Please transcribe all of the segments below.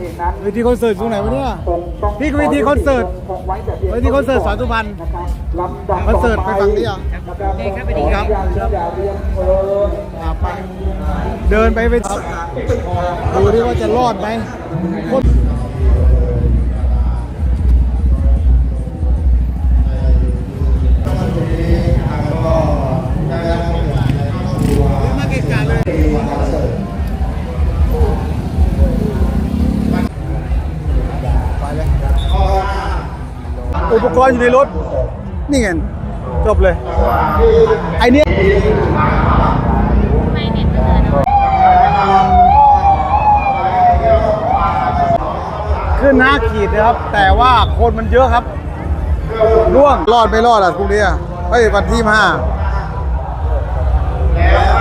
เองนั้นเวทีคอนเสิร์ตอยู่ไหนวะเนี่ย คงต้องพี่ก็เวทีคอนเสิร์ตคงไว้แต่พียงเวทีคอนเสิร์ตสอนสุพรรณนะครับลำดับคอนเสิร์ตไปฝั่งนี้เหรอนะครับเองครับไปดีครับ อย่าอย่าเรียนเชิญอ่าไปเดินไปไปดูที่ว่าจะรอดไหมคน อุปกรณ์อยู่ในรถ นี่ไงจบเลย ไอเนี้ยขึ้นห้าขีดนะครับ แต่ว่าคนมันเยอะครับร่วงรอดไม่รอดอะพรุ่งนี้อะเฮ้ยวันที่ห้า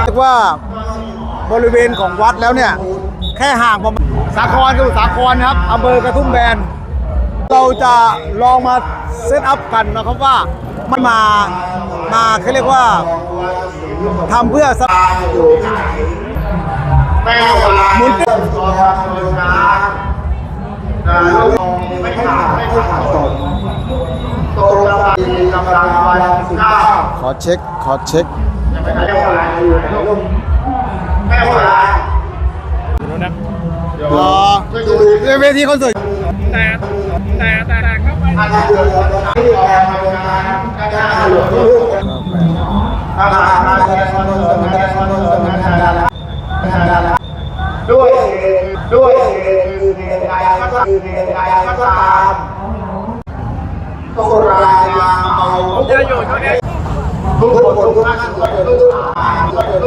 เรียกว่าบริเวณของวัดแล้วเนี่ย แค่ห่างประมาณสาครกับสาครนะครับอำเภอกระทุ่มแบน เราจะลองมาเซตอัพกันนะครับว่ามันมามาเขาเรียกว่าทำเพื่อสแม่เวลาหมุนตัวครับตัวช้าแต่ลูกไม่ขาดไม่ขาดตกตกระบายกำลังวันเก้าขอเช็คขอเช็คแม่เวลารอยู่ในลูกแม่เวลารอเวทีคอนเสิร์ต ดที่ออกทำงานกระจายหลวงลูกถ้าหากมาแสดงความรู้สึกแสดงความรู้สึกแสดงด้วยด้วยคือเหตุใดก็คือเหตุใดก็ตามสุรายาเมาเยอะอยู่เท่านี้ทุกคนทุกท่านทุกท่าน